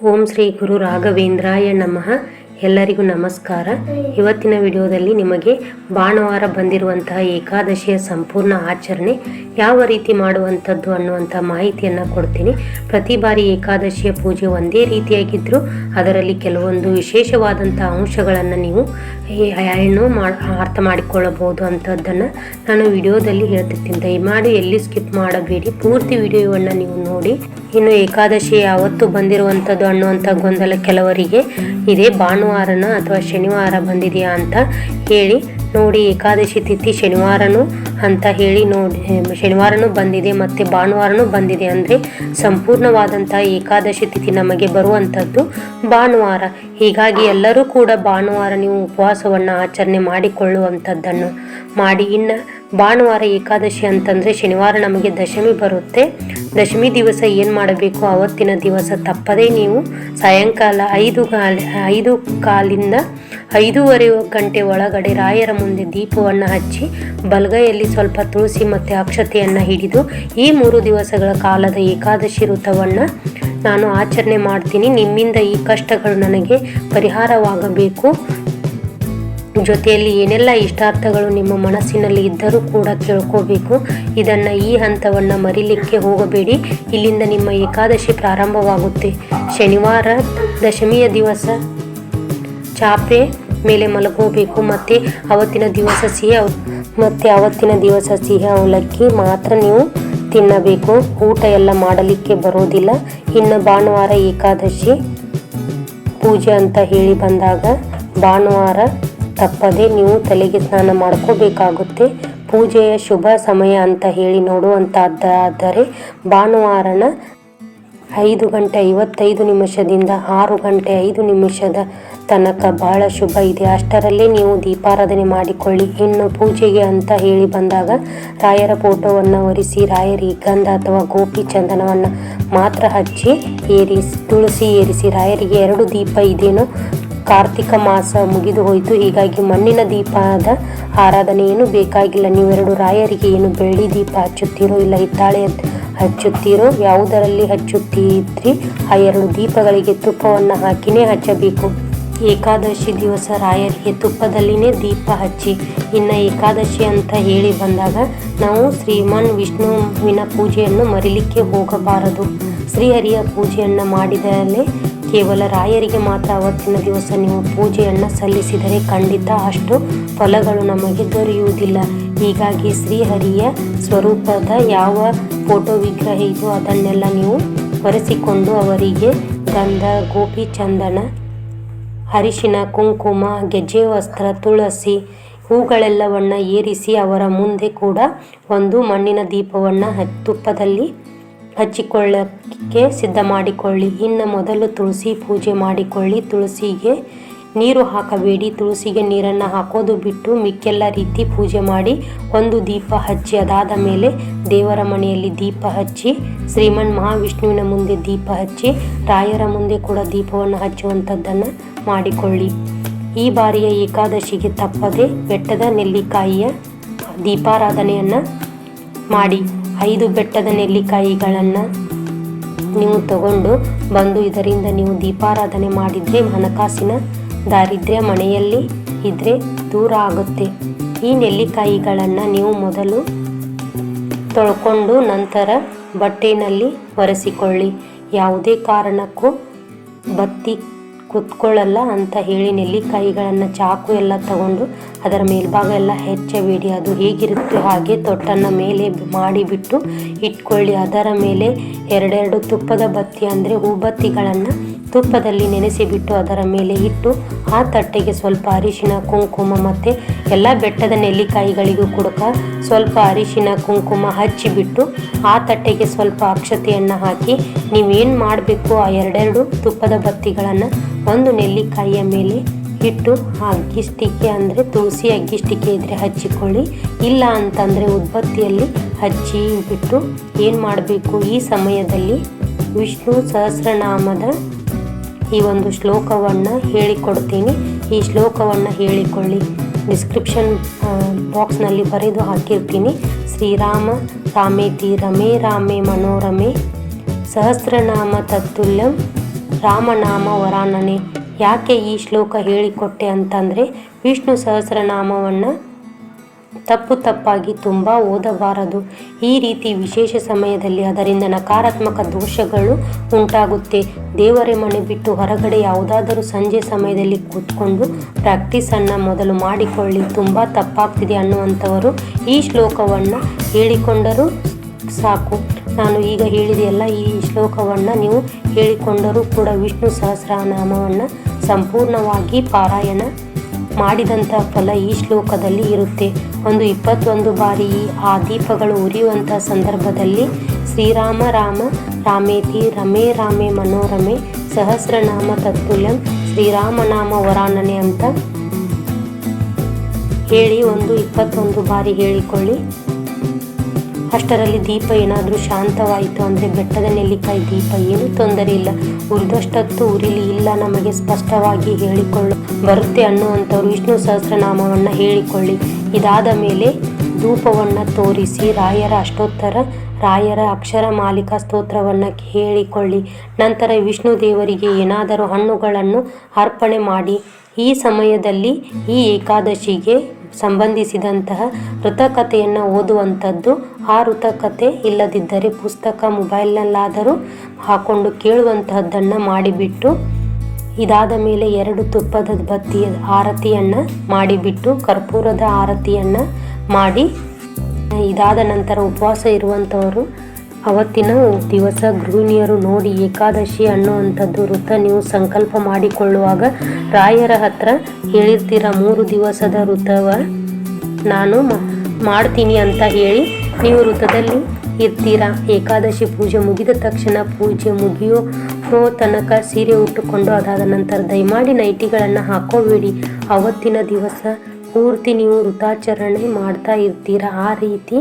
ಓಂ ಶ್ರೀ ಗುರು ರಾಘವೇಂದ್ರಾಯ ನಮಃ. ಎಲ್ಲರಿಗೂ ನಮಸ್ಕಾರ. ಇವತ್ತಿನ ವಿಡಿಯೋದಲ್ಲಿ ನಿಮಗೆ ಭಾನುವಾರ ಬಂದಿರುವಂತಹ ಏಕಾದಶಿಯ ಸಂಪೂರ್ಣ ಆಚರಣೆ ಯಾವ ರೀತಿ ಮಾಡುವಂಥದ್ದು ಅನ್ನುವಂಥ ಮಾಹಿತಿಯನ್ನು ಕೊಡ್ತೀನಿ. ಪ್ರತಿ ಬಾರಿ ಏಕಾದಶಿಯ ಪೂಜೆ ಒಂದೇ ರೀತಿಯಾಗಿದ್ದರೂ ಅದರಲ್ಲಿ ಕೆಲವೊಂದು ವಿಶೇಷವಾದಂಥ ಅಂಶಗಳನ್ನು ನೀವು ಏನು ಮಾಡಿ, ಅರ್ಥ ಮಾಡಿಕೊಳ್ಳಬಹುದು ಅಂಥದ್ದನ್ನು ನಾನು ವಿಡಿಯೋದಲ್ಲಿ ಹೇಳ್ತಿರ್ತೀನಿ. ದಯಮಾಡಿ ಎಲ್ಲಿ ಸ್ಕಿಪ್ ಮಾಡಬೇಡಿ. ಪೂರ್ತಿ ವಿಡಿಯೋವನ್ನು ನೀವು ನೋಡಿ. ಇನ್ನು ಏಕಾದಶಿ ಯಾವತ್ತು ಬಂದಿರುವಂಥದ್ದು ಅನ್ನುವಂಥ ಗೊಂದಲ ಕೆಲವರಿಗೆ ಇದೇ. ಭಾನುವಾರನ ಅಥವಾ ಶನಿವಾರ ಬಂದಿದೆಯಾ ಅಂತ ಹೇಳಿ ನೋಡಿ. ಏಕಾದಶಿ ತಿಥಿ ಶನಿವಾರನೂ ಅಂತ ಹೇಳಿ ನೋಡಿ. ಶನಿವಾರನೂ ಬಂದಿದೆ ಮತ್ತು ಭಾನುವಾರನೂ ಬಂದಿದೆ ಅಂದರೆ ಸಂಪೂರ್ಣವಾದಂಥ ಏಕಾದಶಿ ತಿಥಿ ನಮಗೆ ಬರುವಂಥದ್ದು ಭಾನುವಾರ. ಹೀಗಾಗಿ ಎಲ್ಲರೂ ಕೂಡ ಭಾನುವಾರ ನೀವು ಉಪವಾಸವನ್ನು ಆಚರಣೆ ಮಾಡಿಕೊಳ್ಳುವಂಥದ್ದನ್ನು ಮಾಡಿ. ಇನ್ನು ಭಾನುವಾರ ಏಕಾದಶಿ ಅಂತಂದರೆ ಶನಿವಾರ ನಮಗೆ ದಶಮಿ ಬರುತ್ತೆ. ದಶಮಿ ದಿವಸ ಏನು ಮಾಡಬೇಕು? ಅವತ್ತಿನ ದಿವಸ ತಪ್ಪದೇ ನೀವು ಸಾಯಂಕಾಲ ಐದು ಕಾಲ ಐದು ಕಾಲಿಂದ ಐದೂವರೆ ಗಂಟೆ ಒಳಗಡೆ ರಾಯರ ಮುಂದೆ ದೀಪವನ್ನು ಹಚ್ಚಿ ಬಲಗೈಯಲ್ಲಿ ಸ್ವಲ್ಪ ತುಳಸಿ ಮತ್ತು ಅಕ್ಷತೆಯನ್ನು ಹಿಡಿದು ಈ ಮೂರು ದಿವಸಗಳ ಕಾಲದ ಏಕಾದಶಿ ವ್ರತವನ್ನು ನಾನು ಆಚರಣೆ ಮಾಡ್ತೀನಿ. ನಿಮ್ಮಿಂದ ಈ ಕಷ್ಟಗಳು ನನಗೆ ಪರಿಹಾರವಾಗಬೇಕು. ಜೊತೆಯಲ್ಲಿ ಏನೆಲ್ಲ ಇಷ್ಟಾರ್ಥಗಳು ನಿಮ್ಮ ಮನಸ್ಸಿನಲ್ಲಿ ಇದ್ದರೂ ಕೂಡ ಕೇಳ್ಕೋಬೇಕು ಇದನ್ನು ಈ ಹಂತವನ್ನು ಮರಿಲಿಕ್ಕೆ ಹೋಗಬೇಡಿ. ಇಲ್ಲಿಂದ ನಿಮ್ಮ ಏಕಾದಶಿ ಪ್ರಾರಂಭವಾಗುತ್ತೆ. ಶನಿವಾರ ದಶಮಿಯ ದಿವಸ. ಚಾಪೆ ಮೇಲೆ ಮಲಗೋಬೇಕು. ಮತ್ತು ಅವತ್ತಿನ ದಿವಸ ಸಿಹಿ, ಮತ್ತು ಅವತ್ತಿನ ದಿವಸ ಸಿಹಿ ಅವಲಕ್ಕಿ. ಮಾತ್ರ ನೀವು ತಿನ್ನಬೇಕು. ಊಟ ಎಲ್ಲ ಮಾಡಲಿಕ್ಕೆ ಬರೋದಿಲ್ಲ. ಇನ್ನು ಭಾನುವಾರ ಏಕಾದಶಿ ಪೂಜೆ ಅಂತ ಹೇಳಿ ಬಂದಾಗ ಭಾನುವಾರ ತಪ್ಪದೆ ನೀವು ತಲೆಗೆ ಸ್ನಾನ ಮಾಡ್ಕೋಬೇಕಾಗುತ್ತೆ. ಪೂಜೆಯ ಶುಭ ಸಮಯ ಅಂತ ಹೇಳಿ ನೋಡುವಂತಾದರೆ ಭಾನುವಾರನ ಐದು ಗಂಟೆ ಐವತ್ತೈದು ನಿಮಿಷದಿಂದ ಆರು ಗಂಟೆ ಐದು ನಿಮಿಷದ ತನಕ ಬಹಳ ಶುಭ ಇದೆ. ಅಷ್ಟರಲ್ಲೇ ನೀವು ದೀಪಾರಾಧನೆ ಮಾಡಿಕೊಳ್ಳಿ. ಇನ್ನು ಪೂಜೆಗೆ ಅಂತ ಹೇಳಿ ಬಂದಾಗ ರಾಯರ ಫೋಟೋವನ್ನು ಒರೆಸಿ ರಾಯರಿಗೆ ಗಂಧ ಅಥವಾ ಗೋಪಿ ಚಂದನವನ್ನು ಮಾತ್ರ ಹಚ್ಚಿ ಏರಿಸಿ ತುಳಸಿ ಏರಿಸಿ, ರಾಯರಿಗೆ ಎರಡು ದೀಪ ಇದೇನೋ ಕಾರ್ತಿಕ ಮಾಸ ಮುಗಿದು ಹೋಯಿತು. ಹೀಗಾಗಿ ಮಣ್ಣಿನ ದೀಪದ ಆರಾಧನೆ ಏನು ಬೇಕಾಗಿಲ್ಲ. ನೀವೆರಡು ರಾಯರಿಗೆ ಏನು ಬೆಳ್ಳಿ ದೀಪ ಹಚ್ಚುತ್ತೀರೋ ಇಲ್ಲ, ಹಿತ್ತಾಳೆ ಹಚ್ಚುತ್ತೀರೋ, ಯಾವುದರಲ್ಲಿ ಹಚ್ಚುತ್ತೀರಿ ಆ ಎರಡು ದೀಪಗಳಿಗೆ ತುಪ್ಪವನ್ನು ಹಾಕಿನೇ ಹಚ್ಚಬೇಕು. ಏಕಾದಶಿ ದಿವಸ ರಾಯರಿಗೆ ತುಪ್ಪದಲ್ಲಿನೇ ದೀಪ ಹಚ್ಚಿ, ಇನ್ನು ಏಕಾದಶಿ ಅಂತ ಹೇಳಿ ಬಂದಾಗ ನಾವು ಶ್ರೀಮಾನ್ ವಿಷ್ಣುವಿನ ಪೂಜೆಯನ್ನು ಮರಿಲಿಕ್ಕೆ ಹೋಗಬಾರದು. ಶ್ರೀಹರಿಯ ಪೂಜೆಯನ್ನು ಮಾಡಿದಲೇ ಕೇವಲ ರಾಯರಿಗೆ ಮಾತ್ರ ಅವತ್ತಿನ ದಿವಸ ನೀವು ಪೂಜೆಯನ್ನು ಸಲ್ಲಿಸಿದರೆ ಖಂಡಿತ ಅಷ್ಟು ಫಲಗಳು ನಮಗೆ ದೊರೆಯುವುದಿಲ್ಲ. ಹೀಗಾಗಿ ಶ್ರೀಹರಿಯ ಸ್ವರೂಪದ ಯಾವ ಫೋಟೋ ವಿಗ್ರಹ ಇದೋ ಅದನ್ನೆಲ್ಲ ನೀವು ಒರೆಸಿಕೊಂಡು ಅವರಿಗೆ ಗಂಧ ಗೋಪಿ ಚಂದನ, ಅರಿಶಿನ, ಕುಂಕುಮ, ಗೆಜ್ಜೆ, ವಸ್ತ್ರ, ತುಳಸಿ ಹೂಗಳೆಲ್ಲವನ್ನು ಏರಿಸಿ ಅವರ ಮುಂದೆ ಕೂಡ ಒಂದು ಮಣ್ಣಿನ ದೀಪವನ್ನು ತುಪ್ಪದಲ್ಲಿ ಹಚ್ಚಿಕೊಳ್ಳಕ್ಕೆ ಸಿದ್ಧ ಮಾಡಿಕೊಳ್ಳಿ ಇನ್ನು ಮೊದಲು ತುಳಸಿ ಪೂಜೆ ಮಾಡಿಕೊಳ್ಳಿ. ತುಳಸಿಗೆ ನೀರು ಹಾಕಬೇಡಿ. ತುಳಸಿಗೆ ನೀರನ್ನು ಹಾಕೋದು ಬಿಟ್ಟು ಮಿಕ್ಕೆಲ್ಲ ರೀತಿ ಪೂಜೆ ಮಾಡಿ ಒಂದು ದೀಪ ಹಚ್ಚಿ, ಅದಾದ ಮೇಲೆ ದೇವರ ಮನೆಯಲ್ಲಿ ದೀಪ ಹಚ್ಚಿ, ಶ್ರೀಮನ್ ಮಹಾವಿಷ್ಣುವಿನ ಮುಂದೆ ದೀಪ ಹಚ್ಚಿ, ರಾಯರ ಮುಂದೆ ಕೂಡ ದೀಪವನ್ನು ಹಚ್ಚುವಂಥದ್ದನ್ನು ಮಾಡಿಕೊಳ್ಳಿ. ಈ ಬಾರಿಯ ಏಕಾದಶಿಗೆ ತಪ್ಪದೆ ಬೆಟ್ಟದ ನೆಲ್ಲಿಕಾಯಿಯ ದೀಪಾರಾಧನೆಯನ್ನು ಮಾಡಿ. ಐದು ಬೆಟ್ಟದ ನೆಲ್ಲಿಕಾಯಿಗಳನ್ನು ನೀವು ತಗೊಂಡು ಬಂದು ಇದರಿಂದ ನೀವು ದೀಪಾರಾಧನೆ ಮಾಡಿದರೆ ಹಣಕಾಸಿನ ದಾರಿದ್ರ್ಯ ಮನೆಯಲ್ಲಿ ಇದ್ದರೆ ದೂರ ಆಗುತ್ತೆ. ಈ ನೆಲ್ಲಿಕಾಯಿಗಳನ್ನು ನೀವು ಮೊದಲು ತೊಳ್ಕೊಂಡು ನಂತರ ಬಟ್ಟೆನಲ್ಲಿ ಒರೆಸಿಕೊಳ್ಳಿ. ಯಾವುದೇ ಕಾರಣಕ್ಕೂ ಬತ್ತಿ ಕುತ್ಕೊಳ್ಳಲ್ಲ ಅಂತ ಹೇಳಿ ನೆಲ್ಲಿಕಾಯಿಗಳನ್ನು ಚಾಕು ಎಲ್ಲ ತಗೊಂಡು ಅದರ ಮೇಲ್ಭಾಗ ಎಲ್ಲ ಹೆಚ್ಚಬೇಡಿ. ಅದು ಹೇಗಿರುತ್ತೆ ಹಾಗೆ ತೊಟ್ಟನ್ನು ಮೇಲೆ ಮಾಡಿಬಿಟ್ಟು ಇಟ್ಕೊಳ್ಳಿ. ಅದರ ಮೇಲೆ ಎರಡೆರಡು ತುಪ್ಪದ ಬತ್ತಿ ಅಂದರೆ ಹೂಬತ್ತಿಗಳನ್ನು ತುಪ್ಪದಲ್ಲಿ ನೆನೆಸಿಬಿಟ್ಟು ಅದರ ಮೇಲೆ ಇಟ್ಟು, ಆ ತಟ್ಟೆಗೆ ಸ್ವಲ್ಪ ಅರಿಶಿನ, ಕುಂಕುಮ ಮತ್ತು ಎಲ್ಲ ಬೆಟ್ಟದ ನೆಲ್ಲಿಕಾಯಿಗಳಿಗೂ ಕೂಡ ಸ್ವಲ್ಪ ಅರಿಶಿನ, ಕುಂಕುಮ ಹಚ್ಚಿಬಿಟ್ಟು ಆ ತಟ್ಟೆಗೆ ಸ್ವಲ್ಪ ಅಕ್ಷತೆಯನ್ನು ಹಾಕಿ, ನೀವೇನು ಮಾಡಬೇಕು ಆ ಎರಡೆರಡು ತುಪ್ಪದ ಬತ್ತಿಗಳನ್ನು ಒಂದು ನೆಲ್ಲಿಕಾಯಿಯ ಮೇಲೆ ಇಟ್ಟು, ಆ ಅಗ್ಗಿಷ್ಟಿಕೆ ಅಂದರೆ ತುಳಸಿ ಅಗ್ಗಿಷ್ಟಿಕೆ ಇದ್ದರೆ ಹಚ್ಚಿಕೊಳ್ಳಿ. ಇಲ್ಲ ಅಂತಂದರೆ ಉದ್ಬತ್ತಿಯಲ್ಲಿ ಹಚ್ಚಿ ಬಿಟ್ಟು ಏನು ಮಾಡಬೇಕು? ಈ ಸಮಯದಲ್ಲಿ ವಿಷ್ಣು ಸಹಸ್ರನಾಮದ ಈ ಒಂದು ಶ್ಲೋಕವನ್ನು ಹೇಳಿಕೊಡ್ತೀನಿ. ಈ ಶ್ಲೋಕವನ್ನು ಹೇಳಿಕೊಳ್ಳಿ. ಡಿಸ್ಕ್ರಿಪ್ಷನ್ ಬಾಕ್ಸ್ನಲ್ಲಿ ಬರೆದು ಹಾಕಿರ್ತೀನಿ. ಶ್ರೀರಾಮ, ರಾಮೇತಿ, ರಮೇ, ರಾಮೇ, ಮನೋರಮೆ, ಸಹಸ್ರನಾಮ, ತತ್ತುಲ್ಯಂ, ರಾಮನಾಮ, ವರಾನನೆ. ಯಾಕೆ ಈ ಶ್ಲೋಕ ಹೇಳಿಕೊಟ್ಟೆ ಅಂತಂದರೆ ವಿಷ್ಣು ಸಹಸ್ರನಾಮವನ್ನು ತಪ್ಪು ತಪ್ಪಾಗಿ ತುಂಬ ಓದಬಾರದು. ಈ ರೀತಿ ವಿಶೇಷ ಸಮಯದಲ್ಲಿ ಅದರಿಂದ ನಕಾರಾತ್ಮಕ ದೋಷಗಳು ಉಂಟಾಗುತ್ತೆ. ದೇವರೇ ಮನೆ ಬಿಟ್ಟು ಹೊರಗಡೆ ಯಾವುದಾದರೂ ಸಂಜೆ ಸಮಯದಲ್ಲಿ ಕೂತ್ಕೊಂಡು ಪ್ರಾಕ್ಟೀಸನ್ನು ಮೊದಲು ಮಾಡಿಕೊಳ್ಳಿ. ತುಂಬ ತಪ್ಪಾಗ್ತಿದೆ ಅನ್ನುವಂಥವರು ಈ ಶ್ಲೋಕವನ್ನು ಹೇಳಿಕೊಂಡರೂ ಸಾಕು. ನಾನು ಈಗ ಹೇಳಿದೆಯಲ್ಲ, ಈ ಶ್ಲೋಕವನ್ನು ನೀವು ಹೇಳಿಕೊಂಡರೂ ಕೂಡ ವಿಷ್ಣು ಸಹಸ್ರನಾಮವನ್ನು ಸಂಪೂರ್ಣವಾಗಿ ಪಾರಾಯಣ ಮಾಡಿದಂಥ ಫಲ ಈ ಶ್ಲೋಕದಲ್ಲಿ ಇರುತ್ತೆ. ಒಂದು ಇಪ್ಪತ್ತೊಂದು ಬಾರಿ ಆ ದೀಪಗಳು ಉರಿಯುವಂಥ ಸಂದರ್ಭದಲ್ಲಿ ಶ್ರೀರಾಮ ರಾಮ ರಾಮೇತಿ ರಮೇ ರಾಮೇ ಮನೋರಮೆ ಸಹಸ್ರನಾಮ ತತ್ತುಲ್ಯಂ ಶ್ರೀರಾಮನಾಮ ವರಾನನೆ ಅಂತ ಹೇಳಿ ಒಂದು ಇಪ್ಪತ್ತೊಂದು ಬಾರಿ ಹೇಳಿಕೊಳ್ಳಿ. ಅಷ್ಟರಲ್ಲಿ ದೀಪ ಏನಾದರೂ ಶಾಂತವಾಯಿತು ಅಂದರೆ ಬೆಟ್ಟದ ನೆಲ್ಲಿಕಾಯಿ ದೀಪ, ಏನೂ ತೊಂದರೆ ಇಲ್ಲ. ಉರಿದಷ್ಟೊತ್ತು ಉರಿಲಿ, ಇಲ್ಲ ನಮಗೆ ಸ್ಪಷ್ಟವಾಗಿ ಹೇಳಿಕೊಳ್ಳು. ಬರುತ್ತೆ ಅನ್ನುವಂಥವ್ರು ವಿಷ್ಣು ಸಹಸ್ರನಾಮವನ್ನು ಹೇಳಿಕೊಳ್ಳಿ. ಇದಾದ ಮೇಲೆ ಧೂಪವನ್ನು ತೋರಿಸಿ ರಾಯರ ಅಷ್ಟೋತ್ತರ ರಾಯರ ಅಕ್ಷರ ಮಾಲಿಕ ಸ್ತೋತ್ರವನ್ನು ಹೇಳಿಕೊಳ್ಳಿ. ನಂತರ ವಿಷ್ಣು ದೇವರಿಗೆ ಏನಾದರೂ ಹಣ್ಣುಗಳನ್ನು ಅರ್ಪಣೆ ಮಾಡಿ. ಈ ಸಮಯದಲ್ಲಿ ಈ ಏಕಾದಶಿಗೆ ಸಂಬಂಧಿಸಿದಂತಹ ವೃತಕಥೆಯನ್ನು ಓದುವಂಥದ್ದು ಆ ವೃತಕತೆ ಇಲ್ಲದಿದ್ದರೆ ಪುಸ್ತಕ ಮೊಬೈಲ್ನಲ್ಲಾದರೂ ಹಾಕೊಂಡು ಕೇಳುವಂತಹದ್ದನ್ನು ಮಾಡಿಬಿಟ್ಟು, ಇದಾದ ಮೇಲೆ ಎರಡು ತುಪ್ಪದ ಬತ್ತಿಯ ಆರತಿಯನ್ನು ಮಾಡಿಬಿಟ್ಟು, ಕರ್ಪೂರದ ಆರತಿಯನ್ನು ಮಾಡಿ ಇದಾದ ನಂತರ ಉಪವಾಸ ಇರುವಂಥವರು ಅವತ್ತಿನ ದಿವಸ ಗೃಹಿಣಿಯರು ನೋಡಿ ಏಕಾದಶಿ ಅನ್ನುವಂಥದ್ದು ವೃತ್ತ ನೀವು ಸಂಕಲ್ಪ ಮಾಡಿಕೊಳ್ಳುವಾಗ ರಾಯರ ಹತ್ರ ಹೇಳಿರ್ತೀರ, ಮೂರು ದಿವಸದ ವೃತ್ತವ ನಾನು ಮಾಡ್ತೀನಿ ಅಂತ ಹೇಳಿ ನೀವು ವೃತ್ತದಲ್ಲಿ ಇರ್ತೀರಾ? ಏಕಾದಶಿ ಪೂಜೆ ಮುಗಿದ ತಕ್ಷಣ ಪೂಜೆ ಮುಗಿಯೋ ತನಕ ಸೀರೆ ಉಟ್ಟುಕೊಂಡು ಅದಾದ ನಂತರ, ದಯಮಾಡಿ ನೈಟಿಗಳನ್ನು ಹಾಕೋಬೇಡಿ, ಅವತ್ತಿನ ದಿವಸ ಪೂರ್ತಿ ನೀವು ವೃತಾಚರಣೆ ಮಾಡ್ತಾ ಇರ್ತೀರಾ? ಆ ರೀತಿ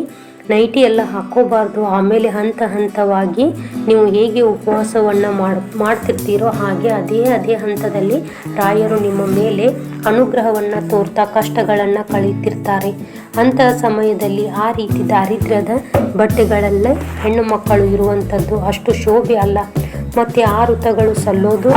ನೈಟಿ ಎಲ್ಲ ಹಾಕೋಬಾರ್ದು. ಆಮೇಲೆ ಹಂತ ಹಂತವಾಗಿ ನೀವು ಹೇಗೆ ಉಪವಾಸವನ್ನು ಮಾಡ್, ಮಾಡ್ತಿರ್ತೀರೋ ಹಾಗೆ ಅದೇ ಅದೇ ಹಂತದಲ್ಲಿ ರಾಯರು ನಿಮ್ಮ ಮೇಲೆ ಅನುಗ್ರಹವನ್ನು ತೋರ್ತಾ ಕಷ್ಟಗಳನ್ನು ಕಳೀತಿರ್ತಾರೆ ಅಂತಹ ಸಮಯದಲ್ಲಿ ಆ ರೀತಿ ದಾರಿದ್ರ್ಯದ ಬಟ್ಟೆಗಳಲ್ಲೇ ಹೆಣ್ಣು ಮಕ್ಕಳು ಇರುವಂಥದ್ದು ಅಷ್ಟು ಶೋಭೆ ಅಲ್ಲ. ಮತ್ತು ಆ ಋತಗಳು ಸಲ್ಲೋದು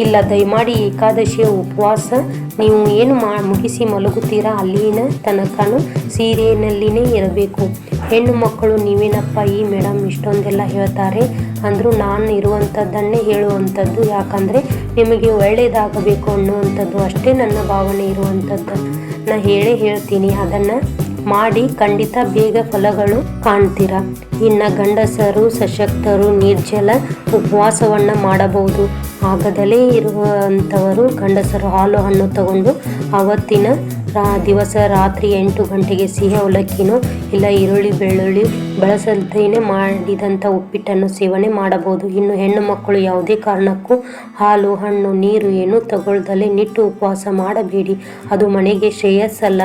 ಇಲ್ಲ, ದಯಮಾಡಿ ಏಕಾದಶಿಯ ಉಪವಾಸ. ನೀವು ಏನು ಮಾ, ಮುಗಿಸಿ ಮಲಗುತ್ತೀರಾ, ಅಲ್ಲಿನ ತನಕನೂ ಸೀರೆಯಲ್ಲಿನೇ ಇರಬೇಕು. ಹೆಣ್ಣು ಮಕ್ಕಳು ನೀವೇನಪ್ಪ, ಈ ಮೇಡಮ್ ಇಷ್ಟೊಂದೆಲ್ಲ ಹೇಳ್ತಾರೆ? ಅಂದರೂ, ನಾನು ಇರುವಂಥದ್ದನ್ನೇ ಹೇಳುವಂಥದ್ದು ಯಾಕಂದರೆ, ನಿಮಗೆ ಒಳ್ಳೆಯದಾಗಬೇಕು ಅನ್ನುವಂಥದ್ದು. ಅಷ್ಟೇ ನನ್ನ ಭಾವನೆ ಇರುವಂಥದ್ದು ನಾ ಹೇಳೇ ಹೇಳ್ತೀನಿ. ಅದನ್ನು ಮಾಡಿ ಖಂಡಿತ ಬೇಗ ಫಲಗಳು ಕಾಣ್ತೀರ? ಇನ್ನು ಗಂಡಸರು, ಸಶಕ್ತರು, ನಿರ್ಜಲ ಉಪವಾಸವನ್ನು ಮಾಡಬಹುದು. ಆಗದಲೇ ಇರುವಂಥವರು ಗಂಡಸರು ಹಾಲು ಹಣ್ಣು ತಗೊಂಡು ಆವತ್ತಿನ ದಿವಸ ರಾತ್ರಿ ಎಂಟು ಗಂಟೆಗೆ ಸಿಹಿ ಅವಲಕ್ಕಿನೋ ಇಲ್ಲ, ಈರುಳ್ಳಿ, ಬೆಳ್ಳುಳ್ಳಿ ಬಳಸದೇನೆ ಮಾಡಿದಂಥ ಉಪ್ಪಿಟ್ಟನ್ನು ಸೇವನೆ ಮಾಡಬಹುದು. ಇನ್ನು ಹೆಣ್ಣು ಮಕ್ಕಳು ಯಾವುದೇ ಕಾರಣಕ್ಕೂ ಹಾಲು, ಹಣ್ಣು, ನೀರು ಏನೂ ತಗೊಳ್ದಲೇ ನಿಟ್ಟು ಉಪವಾಸ ಮಾಡಬೇಡಿ. ಅದು ಮನೆಗೆ ಶ್ರೇಯಸ್ಸಲ್ಲ.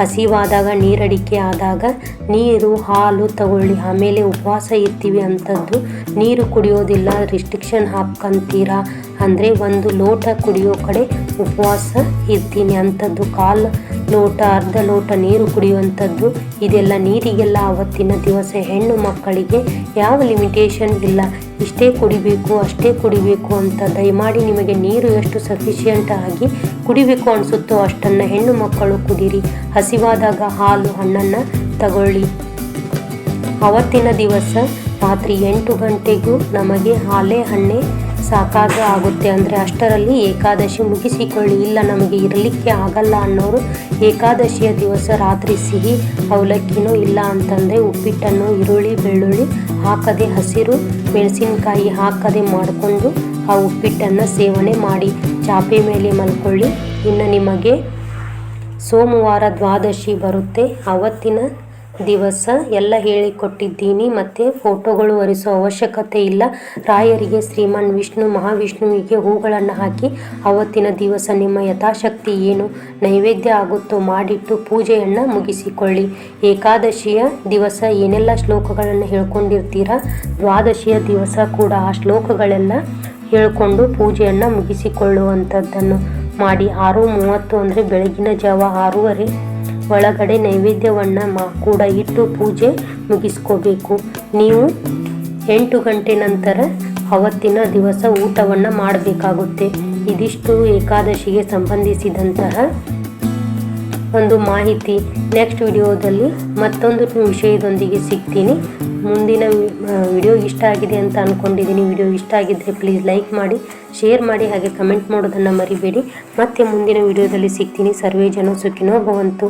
ಹಸಿವಾದಾಗ ನೀರಡಿಕೆ ಆದಾಗ ನೀರು, ಹಾಲು ತಗೊಳ್ಳಿ. ಆಮೇಲೆ ಉಪವಾಸ ಇರ್ತೀವಿ ಅಂಥದ್ದು ನೀರು ಕುಡಿಯೋದಿಲ್ಲ. ರಿಸ್ಟ್ರಿಕ್ಷನ್ ಹಾಕ್ಕಂತೀರಾ ಅಂದರೆ ಒಂದು ಲೋಟ ಕುಡಿಯೋ ಕಡೆ ಉಪವಾಸ ಇರ್ತೀನಿ. ಅಂಥದ್ದು ಕಾಲು ಲೋಟ ಅರ್ಧ ಲೋಟ ನೀರು ಕುಡಿಯುವಂಥದ್ದು. ಇದೆಲ್ಲ ನೀರಿಗೆಲ್ಲ ಆವತ್ತಿನ ದಿವಸ ಹೆಣ್ಣು ಮಕ್ಕಳಿಗೆ ಯಾವ ಲಿಮಿಟೇಷನ್ ಇಲ್ಲ. ಇಷ್ಟೇ ಕುಡಿಬೇಕು, ಅಷ್ಟೇ ಕುಡಿಬೇಕು ಅಂತ ದಯಮಾಡಿ ನಿಮಗೆ ನೀರು ಎಷ್ಟು ಸಫಿಷಿಯೆಂಟ್ ಆಗಿ ಕುಡಿಬೇಕು ಅನಿಸುತ್ತೋ ಅಷ್ಟನ್ನು ಹೆಣ್ಣು ಮಕ್ಕಳು ಕುಡೀರಿ. ಹಸಿವಾದಾಗ ಹಾಲು, ಹಣ್ಣನ್ನು ತಗೊಳ್ಳಿ. ಅವತ್ತಿನ ದಿವಸ ರಾತ್ರಿ ಎಂಟು ಗಂಟೆಗೂ ನಮಗೆ ಹಾಲೆ, ಹಣ್ಣೆ ಸಾಕಾಗ ಆಗುತ್ತೆ ಅಂದರೆ ಅಷ್ಟರಲ್ಲಿ ಏಕಾದಶಿ ಮುಗಿಸಿಕೊಳ್ಳಿ. ಇಲ್ಲ, ನಮಗೆ ಇರಲಿಕ್ಕೆ ಆಗಲ್ಲ ಅನ್ನೋರು ಏಕಾದಶಿಯ ದಿವಸ ರಾತ್ರಿ ಸಿಹಿ ಅವಲಕ್ಕಿನೂ ಇಲ್ಲ ಅಂತಂದರೆ ಉಪ್ಪಿಟ್ಟನ್ನು ಈರುಳ್ಳಿ, ಬೆಳ್ಳುಳ್ಳಿ ಹಾಕದೆ ಹಸಿರು ಮೆಣಸಿನಕಾಯಿ ಹಾಕದೆ ಮಾಡಿಕೊಂಡು ಆ ಉಪ್ಪಿಟ್ಟನ್ನು ಸೇವನೆ ಮಾಡಿ. ಚಾಪೆ ಮೇಲೆ ಮಲ್ಕೊಳ್ಳಿ. ಇನ್ನು ನಿಮಗೆ ಸೋಮವಾರ ದ್ವಾದಶಿ ಬರುತ್ತೆ. ಅವತ್ತಿನ ದಿವಸ ಎಲ್ಲ ಹೇಳಿಕೊಟ್ಟಿದ್ದೀನಿ, ಮತ್ತು ಫೋಟೋಗಳು ಒರೆಸೋ ಅವಶ್ಯಕತೆ ಇಲ್ಲ. ರಾಯರಿಗೆ ಶ್ರೀಮಾನ್ ವಿಷ್ಣು, ಮಹಾವಿಷ್ಣುವಿಗೆ ಹೂಗಳನ್ನು ಹಾಕಿ ಅವತ್ತಿನ ದಿವಸ ನಿಮ್ಮ ಯಥಾಶಕ್ತಿ ಏನು? ನೈವೇದ್ಯ ಆಗುತ್ತೋ ಮಾಡಿಟ್ಟು ಪೂಜೆಯನ್ನು ಮುಗಿಸಿಕೊಳ್ಳಿ. ಏಕಾದಶಿಯ ದಿವಸ ಏನೆಲ್ಲ ಶ್ಲೋಕಗಳನ್ನು ಹೇಳ್ಕೊಂಡಿರ್ತೀರಾ? ದ್ವಾದಶಿಯ ದಿವಸ ಕೂಡ ಆ ಶ್ಲೋಕಗಳೆಲ್ಲ ಹೇಳ್ಕೊಂಡು ಪೂಜೆಯನ್ನು ಮುಗಿಸಿಕೊಳ್ಳುವಂಥದ್ದನ್ನು ಮಾಡಿ. ಆರು ಮೂವತ್ತು ಅಂದರೆ ಬೆಳಗಿನ ಜಾವ ಆರೂವರೆ. ಒಳಗಡೆ ನೈವೇದ್ಯವನ್ನು ಕೂಡ ಇಟ್ಟು ಪೂಜೆ ಮುಗಿಸ್ಕೋಬೇಕು. ನೀವು ಎಂಟು ಗಂಟೆ ನಂತರ ಅವತ್ತಿನ ದಿವಸ ಊಟವನ್ನು ಮಾಡಬೇಕಾಗುತ್ತೆ. ಇದಿಷ್ಟು ಏಕಾದಶಿಗೆ ಸಂಬಂಧಿಸಿದಂತಹ ಒಂದು ಮಾಹಿತಿ. ನೆಕ್ಸ್ಟ್ ವಿಡಿಯೋದಲ್ಲಿ ಮತ್ತೊಂದು ವಿಷಯದೊಂದಿಗೆ ಸಿಗ್ತೀನಿ. ಮುಂದಿನ ವಿಡಿಯೋ ಇಷ್ಟ ಆಗಿದೆ ಅಂತ ಅಂದ್ಕೊಂಡಿದ್ದೀನಿ ವಿಡಿಯೋ ಇಷ್ಟ ಆಗಿದ್ದರೆ ಪ್ಲೀಸ್ ಲೈಕ್ ಮಾಡಿ ಶೇರ್ ಮಾಡಿ, ಹಾಗೆ ಕಮೆಂಟ್ ಮಾಡೋದನ್ನು ಮರಿಬೇಡಿ. ಮತ್ತೆ ಮುಂದಿನ ವಿಡಿಯೋದಲ್ಲಿ ಸಿಗ್ತೀನಿ. ಸರ್ವೇ ಜನ ಸುಖಿನೋ ಭವಂತು.